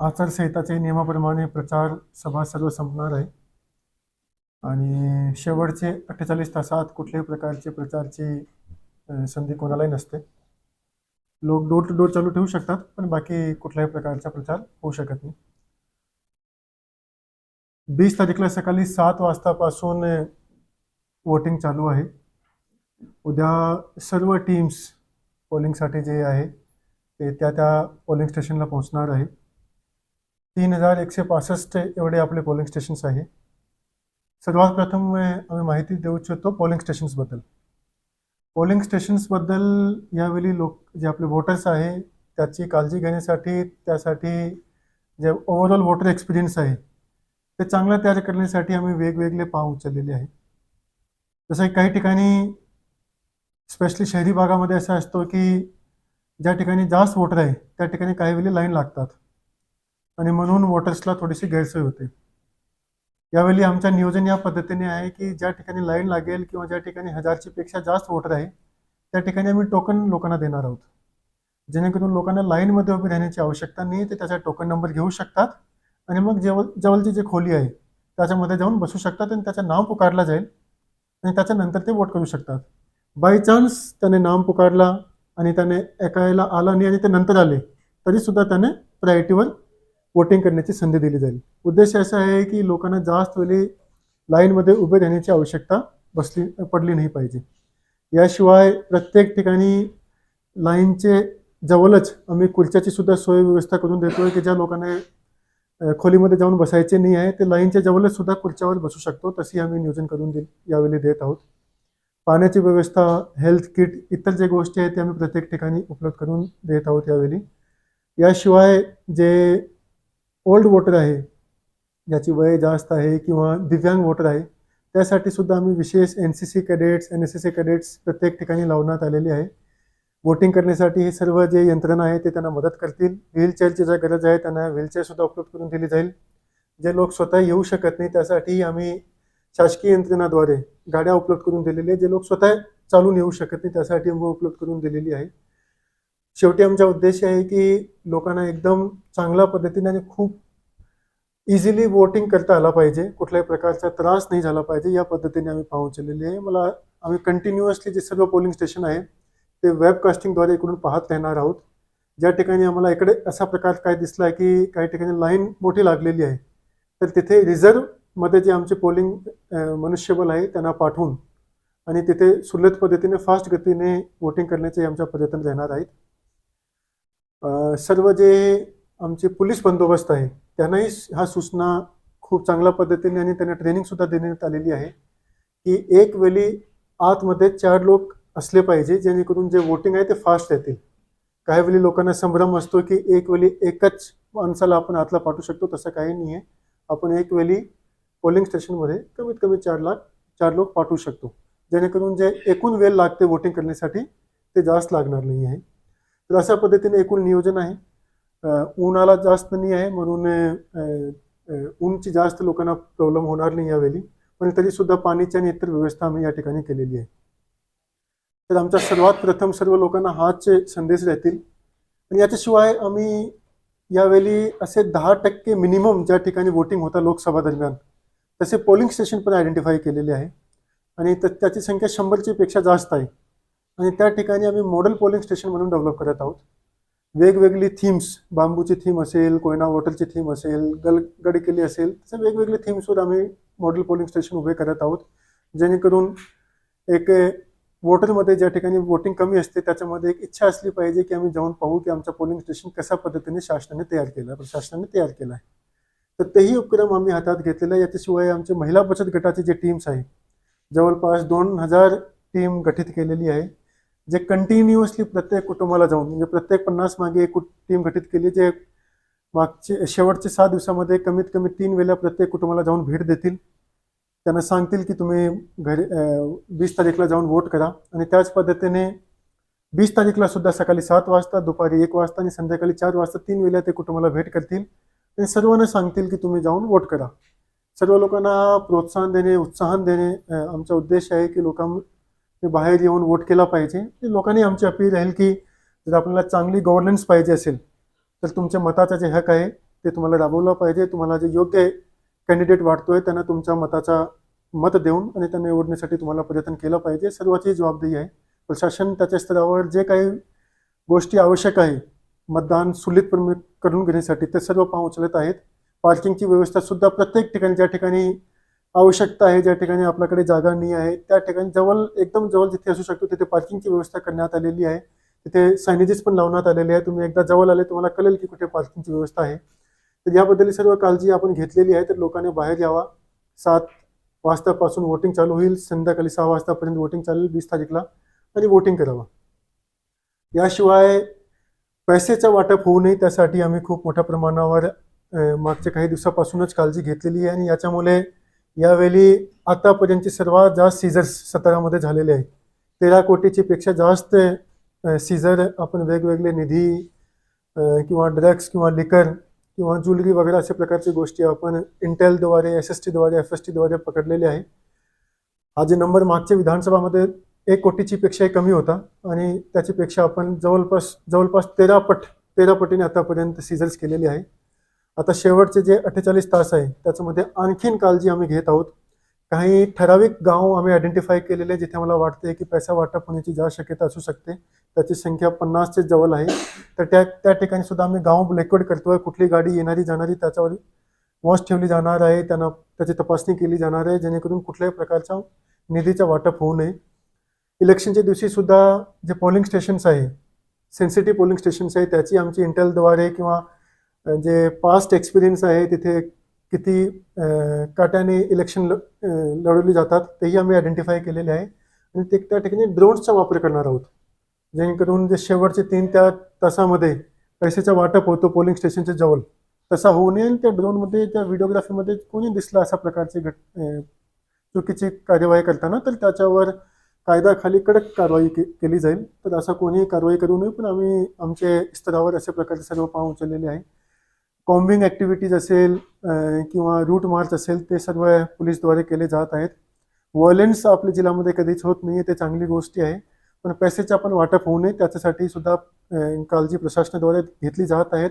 आचारसंहिताच्या नियमाप्रमाणे प्रचार सभा सर्व संपणार आहे. आणि शेवटचे अठ्ठेचाळीस तासात कुठल्याही प्रकारचे प्रचारची संधी कोणालाही नसते. लोक डोर टू डोर चालू ठेवू शकतात पण बाकी कुठल्याही प्रकारचा प्रचार होऊ शकत नाही. वीस तारीखला सकाळी सात वाजतापासून वोटिंग चालू आहे. उद्या सर्व टीम्स पोलिंगसाठी जे आहे ते त्या त्या पोलिंग स्टेशनला पोहोचणार आहे. तीन हजार एकशे पासष्ट एवढे आपले पोलिंग स्टेशन्स आहे. सर्वात प्रथम आम्ही माहिती देऊ इच्छितो पोलिंग स्टेशन्सबद्दल पोलिंग स्टेशन्सबद्दल यावेळी लोक जे आपले वोटर्स आहे त्याची काळजी घेण्यासाठी त्यासाठी जे ओव्हरऑल वोटर एक्सपिरियन्स आहे ते चांगलं तयार करण्यासाठी आम्ही वेगवेगळे पाव उचललेले आहे जसं काही ठिकाणी स्पेशली शहरी भागामध्ये असं असतो की ज्या ठिकाणी जास्त वोटर आहे त्या ठिकाणी काही वेळी लाईन लागतात. आणि म्हणून वोटर्सला थोडीशी गैरसोय होते. यावेळी आमच्या नियोजन या पद्धतीने आहे की ज्या ठिकाणी लाईन लागेल किंवा ज्या ठिकाणी हजारची पेक्षा जास्त वोटर आहे त्या ठिकाणी आम्ही टोकन लोकांना देणार आहोत. जेणेकरून लोकांना लाईनमध्ये उभी राहण्याची आवश्यकता नाही ते त्याचा टोकन नंबर घेऊ शकतात आणि मग जेव जवळची जी खोली आहे त्याच्यामध्ये जाऊन बसू शकतात आणि त्याचं नाव पुकारलं जाईल आणि त्याच्यानंतर ते वोट करू शकतात. बाय चान्स त्याने नाम पुकारला आणि त्याने ऐकायला आला नाही आणि ते नंतर आले तरीसुद्धा त्याने प्रायोरिटीवर वोटिंग करण्याची संधी दिली जाईल. उद्देश असा आहे की लोकांना जास्त वेळी लाईनमध्ये उभे राहण्याची आवश्यकता बसली पडली नाही पाहिजे. याशिवाय प्रत्येक ठिकाणी लाईनचे जवळच आम्ही खुर्च्याची सुद्धा सोय व्यवस्था करून देतोय की ज्या लोकांना खोलीमध्ये जाऊन बसायचे नाही आहे ते लाईनच्या जवळच सुद्धा खुर्च्यावर बसू शकतो. तशी आम्ही नियोजन करून दे यावेळी देत आहोत. पाण्याची व्यवस्था हेल्थ किट इतर जे गोष्टी आहेत ते आम्ही प्रत्येक ठिकाणी उपलब्ध करून देत आहोत यावेळी. याशिवाय जे ओल्ड वोटर आहे ज्याची वय जास्त आहे किंवा दिव्यांग वोटर आहे त्यासाठी सुद्धा आम्ही विशेष N C C cadets N S S C cadets प्रत्येक ठिकाणी लावण्यात आलेली आहे. वोटिंग करण्यासाठी हे सर्व जे यंत्रणा आहे ते त्यांना मदत करतील. व्हीलचेअरची ज्या गरज आहे त्यांना व्हीलचेअरसुद्धा उपलब्ध करून दिली जाईल. जे लोक स्वतः येऊ शकत नाही त्यासाठी आम्ही शासकीय यंत्रणाद्वारे गाड्या उपलब्ध करून दिलेल्या आहेत. जे लोक स्वतः चालून येऊ शकत नाही त्यासाठी उपलब्ध करून दिलेली आहे. शेवटी आमचा उद्देश आहे की लोकांना एकदम चांगल्या पद्धतीने आणि खूप इझिली वोटिंग करता आला पाहिजे. कुठल्याही प्रकारचा त्रास नाही झाला पाहिजे. या पद्धतीने आम्ही पोहोचलेले आहे. मला आम्ही कंटिन्युअसली जे सर्व पोलिंग स्टेशन आहे ते वेबकास्टिंगद्वारे इकडून पाहत राहणार आहोत. ज्या ठिकाणी आम्हाला इकडे असा प्रकार काय दिसला आहे की काही ठिकाणी लाईन मोठी लागलेली आहे तर तिथे रिझर्वमध्ये जे आमचे पोलिंग मनुष्यबळ आहे त्यांना पाठवून आणि तिथे सुलभ पद्धतीने फास्ट गतीने वोटिंग करण्याचे आमच्या प्रयत्न राहणार आहेत. सर्व जे आमचे पोलीस बंदोबस्त आहे त्यांनाही हा सूचना खूप चांगल्या पद्धतीने आणि त्यांना ट्रेनिंगसुद्धा देण्यात आलेली आहे की एक वेळी आतमध्ये चार लोक असले पाहिजे जेणेकरून जे वोटिंग आहे ते फास्ट येतील. काही वेळी लोकांना संभ्रम असतो की एक वेळी एकच माणसाला आपण आतला पाठवू शकतो तसं काही नाही आहे. आपण एक वेळी पोलिंग स्टेशनमध्ये कमीत कमी चार लाख चार लोक पाठवू शकतो. जेणेकरून जे एकूण वेळ लागते वोटिंग करण्यासाठी ते जास्त लागणार नाही आहे. तर अशा पद्धतीने एकूण नियोजन आहे. उन्हाला जास्त नाही आहे म्हणून ऊनची जास्त लोकांना प्रॉब्लेम होणार नाही यावेळी. पण तरीसुद्धा पाण्याची आणि इतर व्यवस्था आम्ही या ठिकाणी केलेली आहे. तर आमचा सर्वात प्रथम सर्व लोकांना हाच संदेश राहतील. आणि याच्याशिवाय आम्ही यावेळी असे दहा टक्के मिनिमम ज्या ठिकाणी वोटिंग होता लोकसभा दरम्यान तसे पोलिंग स्टेशन पण आयडेंटिफाय केलेले आहे. आणि त्याची संख्या शंभरची पेक्षा जास्त आहे. आणि त्या ठिकाणी आम्ही मॉडेल पोलिंग स्टेशन म्हणून डेव्हलप करत आहोत. वेगवेगळी थीम्स बांबूची थीम असेल कोयना वॉटरची थीम असेल गल गडकिल्ली असेल तसे वेगवेगळे थीम्सवर आम्ही मॉडेल पोलिंग स्टेशन उभे करत आहोत. जेणेकरून एक वॉटरमध्ये ज्या ठिकाणी वोटिंग कमी असते त्याच्यामध्ये एक इच्छा असली पाहिजे की आम्ही जाऊन पाहू की आमचं पोलिंग स्टेशन कशा पद्धतीने शासनाने तयार केलं आहे प्रशासनाने तयार केलं आहे. तर तेही उपक्रम आम्ही हातात घेतलेला आहे. याच्याशिवाय आमचे महिला बचत गटाचे जे टीम्स आहे जवळपास दोन हजार टीम गठीत केलेली आहे. जे कंटिन्युअसली प्रत्येक कुटुंबाला जाऊन म्हणजे प्रत्येक पन्नास मागे एक टीम गठीत केली जे मागचे शेवटचे सहा दिवसामध्ये कमीत कमी तीन वेळा प्रत्येक कुटुंबाला जाऊन भेट देतील. त्यांना सांगतील की तुम्ही घरी वीस तारीखला जाऊन वोट करा. आणि त्याच पद्धतीने वीस तारीखला सुद्धा सकाळी सात वाजता दुपारी एक वाजता आणि संध्याकाळी चार वाजता तीन वेळा ते कुटुंबाला भेट करतील. आणि सर्वांना सांगतील की तुम्ही जाऊन वोट करा. सर्व लोकांना प्रोत्साहन देणे उत्साहन देणे आमचा उद्देश आहे की लोकां ते बाहेर येऊन वोट केला पाहिजे. ते लोकांनी आमची अपील राहील की जर आपल्याला चांगली गव्हर्नन्स पाहिजे असेल तर तुमच्या मताचा जे हक आहे ते तुम्हाला राबवलं पाहिजे. तुम्हाला जे योग्य कॅन्डिडेट वाटतोय त्यांना तुमच्या मताचा मत देऊन आणि त्यांना निवडण्यासाठी तुम्हाला प्रयत्न केला पाहिजे. सर्वाची जबाबदारी आहे. प्रशासन त्याच्या स्तरावर जे काही गोष्टी आवश्यक आहे मतदान सुलितपणे करून घेण्यासाठी ते सर्व पाव उचलत आहेत. पार्किंगची व्यवस्था सुद्धा प्रत्येक ठिकाणी ज्या ठिकाणी आवश्यकता आहे ज्या ठिकाणी आपल्याकडे जागा नाही आहे त्या ठिकाणी जवळ एकदम जवळ जिथे असू शकतो तिथे पार्किंगची व्यवस्था करण्यात आलेली आहे. तिथे सायनेजेस पण लावण्यात आलेले आहे तुम्ही एकदा जवळ आले तुम्हाला कळेल की कुठे पार्किंगची व्यवस्था आहे. तर याबद्दल सर्व काळजी आपण घेतलेली आहे तर लोकांनी बाहेर यावा. सात वाजतापासून वोटिंग चालू होईल. संध्याकाळी सहा वाजतापर्यंत वोटिंग चालेल वीस तारीखला. आणि वोटिंग करावं. याशिवाय पैसेचं वाटप होऊ नये त्यासाठी आम्ही खूप मोठ्या प्रमाणावर मागच्या काही दिवसापासूनच काळजी घेतलेली आहे. आणि याच्यामुळे यावेळी आतापर्यंतचे सर्वात जास्त सीझर्स सतारामध्ये झालेले आहेत तेरा कोटीची पेक्षा जास्त सीझर आपण वेगवेगळे निधी किंवा ड्रग्स किंवा लिकर किंवा ज्वेलरी वगैरे अशा प्रकारच्या गोष्टी आपण इंटेलद्वारे एस एस टीद्वारे एफ एस टीद्वारे पकडलेले आहे. हा जे नंबर मागच्या विधानसभामध्ये एक कोटीची पेक्षाही कमी होता आणि त्याच्यापेक्षा आपण जवळपास जवळपास तेरा पट तेरा पटीने आतापर्यंत सीझर्स केलेले आहे. आता शेवटचे जे अठ्ठेचाळीस तास आहे त्याच्यामध्ये आणखीन काळजी आम्ही घेत आहोत. काही ठराविक गाव आम्ही आयडेंटिफाय केलेले आहे जिथे मला वाटते की पैसा वाटप होण्याची जा शक्यता असू शकते त्याची संख्या पन्नासचे जवळ आहे. तर त्या त्या ठिकाणी सुद्धा आम्ही गाव ब्लॅकआउट करतोय. कुठली गाडी येणारी जाणारी त्याच्यावर वॉच ठेवली जाणार आहे. त्यांना त्याची तपासणी केली जाणार आहे जेणेकरून कुठल्याही प्रकारचा निधीचा वाटप होऊ नये. इलेक्शनच्या दिवशी सुद्धा जे पोलिंग स्टेशन्स आहे सेन्सिटिव्ह पोलिंग स्टेशन्स आहे त्याची आमची इंटेलद्वारे किंवा जे पास्ट एक्सपिरियन्स आहे तिथे किती काट्याने इलेक्शन ल लढवली जातात तेही आम्ही आयडेंटिफाय केलेले आहे. आणि ते त्या ठिकाणी ड्रोन्सचा वापर करणार आहोत. जेणेकरून जे शेवटचे तीन त्या तासामध्ये पैशाचा वाटप होतो पोलिंग स्टेशनच्या जवळ तसा होऊ नये. आणि त्या ड्रोनमध्ये त्या व्हिडिओग्राफीमध्ये कोणी दिसला अशा प्रकारची घट चुकीची कार्यवाही करताना तर त्याच्यावर कायदाखाली कडक कारवाई के केली जाईल. तर असं कोणीही कारवाई करू नये पण आम्ही आमच्या स्तरावर अशा प्रकारचे सर्व पाव उचललेले आहे. कॉम्बिंग ॲक्टिव्हिटीज असेल किंवा रूट मार्च असेल ते सर्व पोलीसद्वारे केले जात आहेत. व्हायलेन्स आपल्या जिल्ह्यामध्ये कधीच होत नाही ते चांगली गोष्टी आहे. पण पैसेचं आपण वाटप होऊ नये त्याच्यासाठी सुद्धा काळजी प्रशासनाद्वारे घेतली जात आहेत.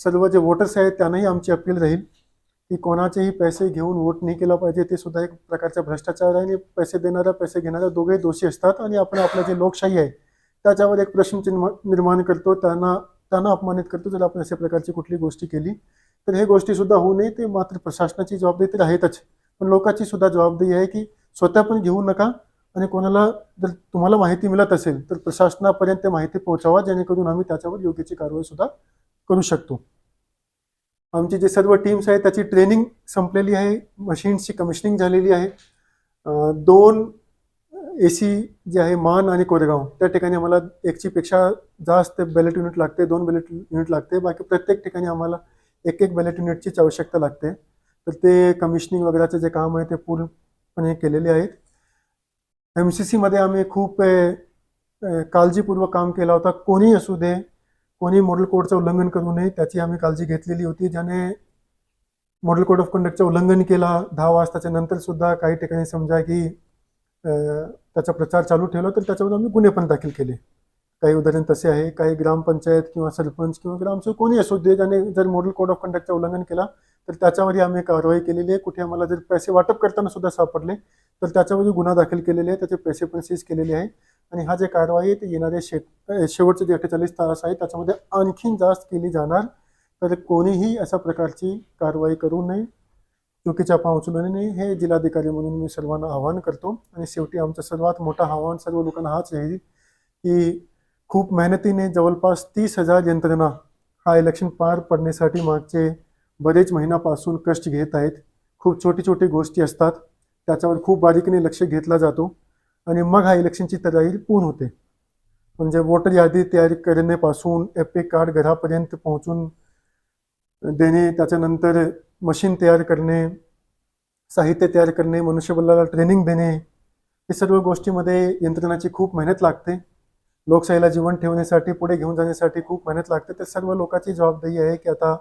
सर्व जे वोटर्स आहेत त्यांनाही आमची अपील राहील की कोणाचेही पैसे घेऊन वोट नाही केला पाहिजे ते सुद्धा एक प्रकारचा भ्रष्टाचार आहे आणि पैसे देणारा पैसे घेणारा दोघेही दोषी असतात. आणि आपण आपलं जे लोकशाही आहे त्याच्यावर एक प्रश्नचिन्ह निर्माण करतो. त्यांना त्यांना अपमानित करतो जर आपण अशा प्रकारची कुठली गोष्टी केली तर हे गोष्टी सुद्धा होऊ नये ते मात्र प्रशासनाची जबाबदारी तर आहेतच. पण लोकांची सुद्धा जबाबदारी आहे की स्वतः पण घेऊ नका आणि कोणाला जर तुम्हाला माहिती मिळत असेल तर प्रशासनापर्यंत ते माहिती पोहोचावा जेणेकरून आम्ही त्याच्यावर योग्यची कारवाई सुद्धा करू शकतो. आमची जे सर्व टीम्स आहेत त्याची ट्रेनिंग संपलेली आहे मशीन्सची कमिशनिंग झालेली आहे. दोन ए सी जे आहे मान आणि कोरेगाव त्या ठिकाणी आम्हाला एकचीपेक्षा जास्त बॅलेट युनिट लागते दोन बॅलेट युनिट लागते. बाकी प्रत्येक ठिकाणी आम्हाला एक एक बॅलेट युनिटचीच आवश्यकता लागते. तर ते कमिशनिंग वगैरेचं जे काम आहे ते पूर्णपणे केलेले आहेत. एम सी सीमध्ये आम्ही खूप काळजीपूर्वक काम केला होता. कोणी असू दे कोणी मॉडेल कोडचं उल्लंघन करू नये त्याची आम्ही काळजी घेतलेली होती. ज्याने मॉडेल कोड ऑफ कंडक्टचं उल्लंघन केला दहा वाजताच्या नंतर सुद्धा काही ठिकाणी समजा की त्याचा प्रचार चालू ठेवला तर त्याच्यामध्ये आम्ही गुन्हे पण दाखल केले. काही उदाहरण तसे आहे काही ग्रामपंचायत किंवा सरपंच किंवा ग्रामसेवक कोणी असो दे ज्याने जर मॉडेल कोड ऑफ कंडक्टचं उल्लंघन केला तर त्याच्यामध्ये आम्ही कारवाई केलेली आहे. कुठे आम्हाला जर पैसे वाटप करताना सुद्धा सापडले तर त्याच्यामध्ये गुन्हा दाखल केलेले आहे त्याचे पैसे पण सीज केलेले आहे आणि हा जे कारवाई आहे ते येणारे शे शेवटचे जे अठ्ठेचाळीस तास आहे त्याच्यामध्ये आणखीन जास्त केली जाणार. तर कोणीही अशा प्रकारची कारवाई करू नये. चुकीच्या पाव उचलू नये हे जिल्हाधिकारी म्हणून मी सर्वांना आवाहन करतो. आणि शेवटी आमचं सर्वात मोठं आव्हान सर्व लोकांना हाच आहे की खूप मेहनतीने जवळपास तीस हजार यंत्रणा हा इलेक्शन पार पडण्यासाठी मागचे बरेच महिन्यापासून कष्ट घेत आहेत. खूप छोटी छोटी गोष्टी असतात. त्याच्यावर खूप बारीकीने लक्ष घेतला जातो. आणि मग हा इलेक्शनची तयारी पूर्ण होते. म्हणजे वोटर यादी तयारी करण्यापासून एपी कार्ड घरापर्यंत पोहोचून देणे त्याच्यानंतर मशीन तयार करणे साहित्य तयार करणे मनुष्यबळाला ट्रेनिंग देणे हे सर्व गोष्टीमध्ये यंत्रणाची खूप मेहनत लागते. लोकशाहीला जीवन ठेवण्यासाठी पुढे घेऊन जाण्यासाठी खूप मेहनत लागते. तर सर्व लोकांची जबाबदारी आहे की आता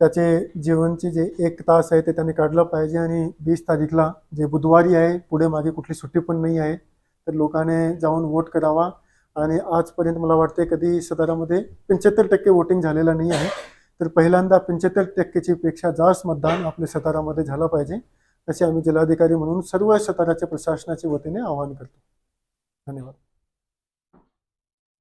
त्याचे जीवनचे जे एक तास आहे ते त्यांनी काढलं पाहिजे आणि वीस तारीखला जे बुधवारी आहे पुढे मागे कुठली सुट्टी पण नाही आहे तर लोकांनी जाऊन वोट करावा. आणि आजपर्यंत मला वाटते कधी सतारामध्ये पंच्याहत्तर टक्के वोटिंग झालेलं नाही आहे. तर पहिल्यांदा पंच्याहत्तर टक्केची पेक्षा जास्त मतदान आपल्या सतारामध्ये झालं पाहिजे असे आम्ही जिल्हाधिकारी म्हणून सर्व सताराच्या प्रशासनाच्या वतीने आवाहन करतो. धन्यवाद.